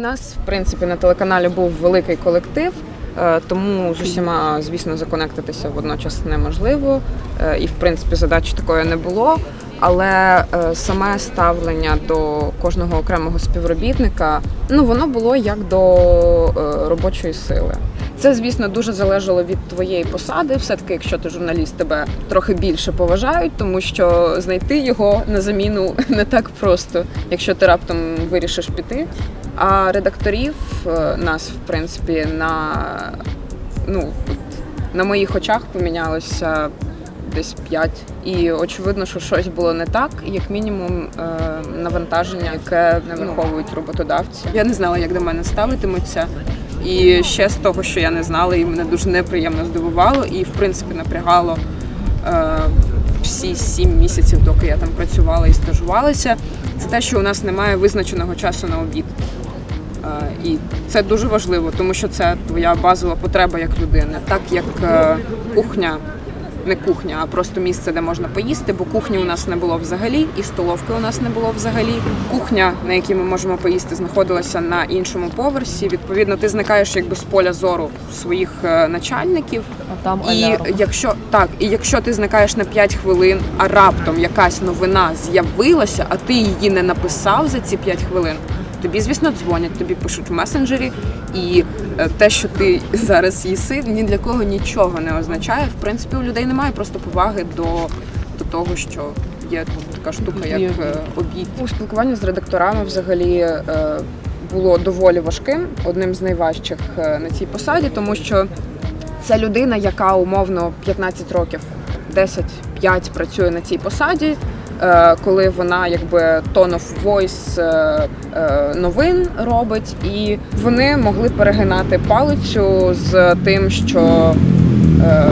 нас, в принципі, на телеканалі був великий колектив, е, тому з усіма, звісно, законектитися водночас неможливо. Е, І, в принципі, задачі такої не було. Але е, саме ставлення до кожного окремого співробітника ну воно було як до робочої сили. Це, звісно, дуже залежало від твоєї посади. Все-таки, якщо ти журналіст, тебе трохи більше поважають, тому що знайти його на заміну не так просто, якщо ти раптом вирішиш піти. А редакторів е, нас, в принципі, на, ну, на моїх очах помінялося десь п'ять. І очевидно, що щось було не так, як мінімум е, навантаження, яке не враховують роботодавці. Я не знала, як до мене ставитимуться. І ще з того, що я не знала, і мене дуже неприємно здивувало, і в принципі напрягало е, всі сім місяців, доки я там працювала і стажувалася. Це те, що у нас немає визначеного часу на обід. Е, І це дуже важливо, тому що це твоя базова потреба як людини, так як е, кухня. Не кухня, а просто місце, де можна поїсти, бо кухні у нас не було взагалі, і столовки у нас не було взагалі. Кухня, на якій ми можемо поїсти, знаходилася на іншому поверсі. Відповідно, ти зникаєш якби з поля зору своїх е, начальників. А там І алярм. якщо так, і якщо ти зникаєш на 5 хвилин, а раптом якась новина з'явилася, а ти її не написав за ці 5 хвилин, тобі, звісно, дзвонять, тобі пишуть в месенджері, і е, те, що ти зараз їси, ні для кого нічого не означає. В принципі, у людей немає просто поваги до, до того, що є така штука, як е, обід. У спілкуванні з редакторами взагалі. е, Було доволі важким, одним з найважчих на цій посаді, тому що це людина, яка умовно 15 років, 10-5 працює на цій посаді. Коли вона якби tone of voice е, е, новин робить, і вони могли перегинати палицю з тим, що е,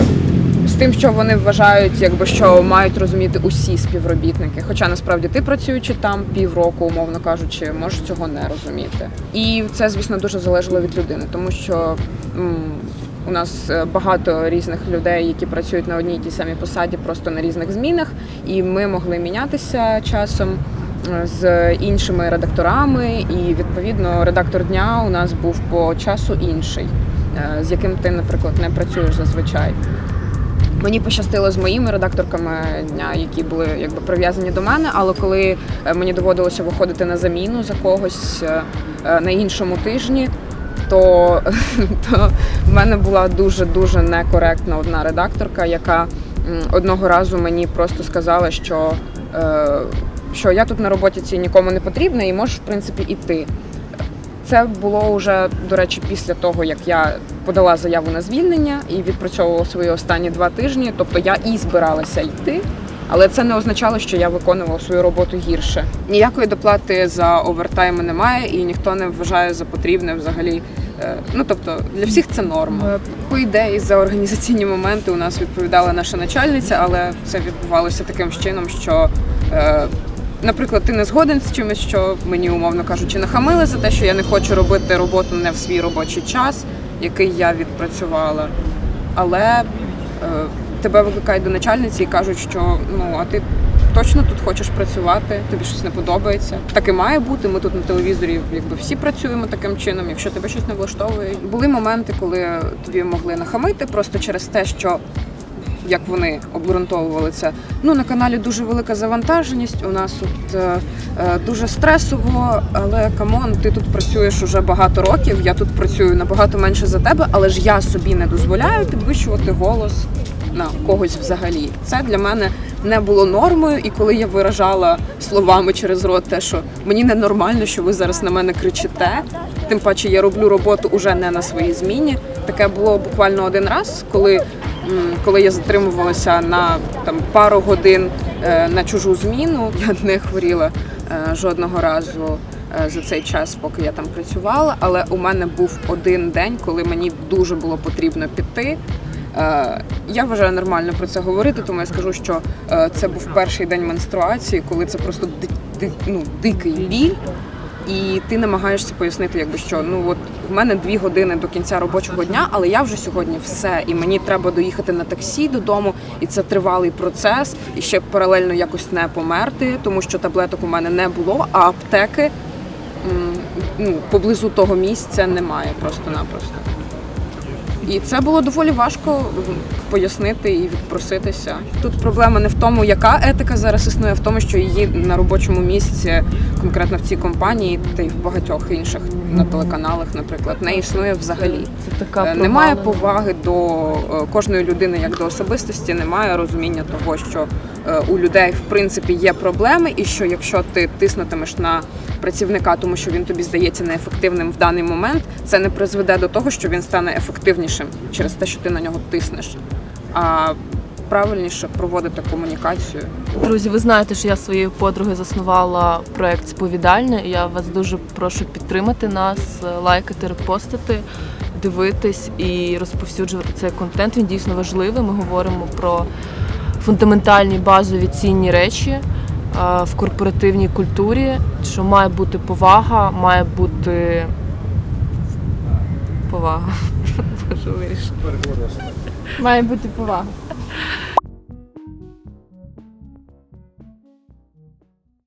з тим, що вони вважають, якби що мають розуміти усі співробітники. Хоча насправді ти працюючи там півроку, умовно кажучи, можеш цього не розуміти. І це, звісно, дуже залежало від людини, тому що у нас е, багато різних людей, які працюють на одній і тій самій посаді, просто на різних змінах, і ми могли мінятися часом. З іншими редакторами, і відповідно редактор дня у нас був по часу інший, е, з яким ти, наприклад, не працюєш зазвичай. Мені пощастило з моїми редакторками дня, які були якби прив'язані до мене. Але коли е, мені доводилося виходити на заміну за когось е, на іншому тижні, то, то в мене була дуже дуже некоректна одна редакторка, яка одного разу мені просто сказала, що, що я тут на роботі цій нікому не потрібна і можеш в принципі іти. Це було вже, до речі, після того, як я подала заяву на звільнення і відпрацьовувала свої останні два тижні. Тобто я і збиралася йти, але це не означало, що я виконувала свою роботу гірше. Ніякої доплати за овертайми немає, і ніхто не вважає за потрібне взагалі. е, Ну тобто для всіх це норма. По ідеї за організаційні моменти у нас відповідала наша начальниця, але це відбувалося таким чином, що. Наприклад, ти не згоден з чимось, що мені, умовно кажучи, нахамили за те, що я не хочу робити роботу не в свій робочий час, який я відпрацювала. Але е, тебе викликають до начальниці і кажуть, що ну а ти точно тут хочеш працювати, тобі щось не подобається. Так і має бути. Ми тут на телевізорі, якби всі працюємо таким чином. Якщо тебе щось не влаштовує, були моменти, коли тобі могли нахамити просто через те, що як вони обґрунтовували це. Ну на каналі дуже велика завантаженість. У нас тут е, е, дуже стресово, але камон, ти тут працюєш уже багато років. Я тут працюю набагато менше за тебе, але ж я собі не дозволяю підвищувати голос на когось взагалі. Це для мене не було нормою, і коли я виражала словами через рот те, що мені ненормально, що ви зараз на мене кричите. Тим паче я роблю роботу уже не на своїй зміні. Таке було буквально один раз, коли, коли я затримувалася на там пару годин е, на чужу зміну. Я не хворіла е, жодного разу е, за цей час, поки я там працювала. Але у мене був один день, коли мені дуже було потрібно піти. Я вважаю нормально про це говорити, тому я скажу, що це був перший день менструації, коли це просто ну, дикий біль. І ти намагаєшся пояснити, якби що ну от в мене дві години до кінця робочого дня, але я вже сьогодні все, і мені треба доїхати на таксі додому, і це тривалий процес, і ще паралельно якось не померти, тому що таблеток у мене не було, а аптеки ну, поблизу того місця немає просто-напросто. І це було доволі важко пояснити і відпроситися. Тут проблема не в тому, яка етика зараз існує, а в тому, що її на робочому місці, конкретно в цій компанії, та й в багатьох інших на телеканалах, наприклад, не існує взагалі. Це така Е, Немає поваги до е, кожної людини як до особистості, немає розуміння того, що е, у людей в принципі є проблеми, і що якщо ти тиснутимеш на працівника, тому що він тобі здається неефективним в даний момент, це не призведе до того, що він стане ефективнішим через те, що ти на нього тиснеш. А правильніше проводити комунікацію. Друзі, ви знаєте, що я своєю подругою заснувала проект Сповідальня. Я вас дуже прошу підтримати нас, лайкати, репостити, дивитись і розповсюджувати цей контент. Він дійсно важливий. Ми говоримо про фундаментальні базові цінні речі в корпоративній культурі, що має бути повага, має бути повага. Боже, вирішила. Має бути повага.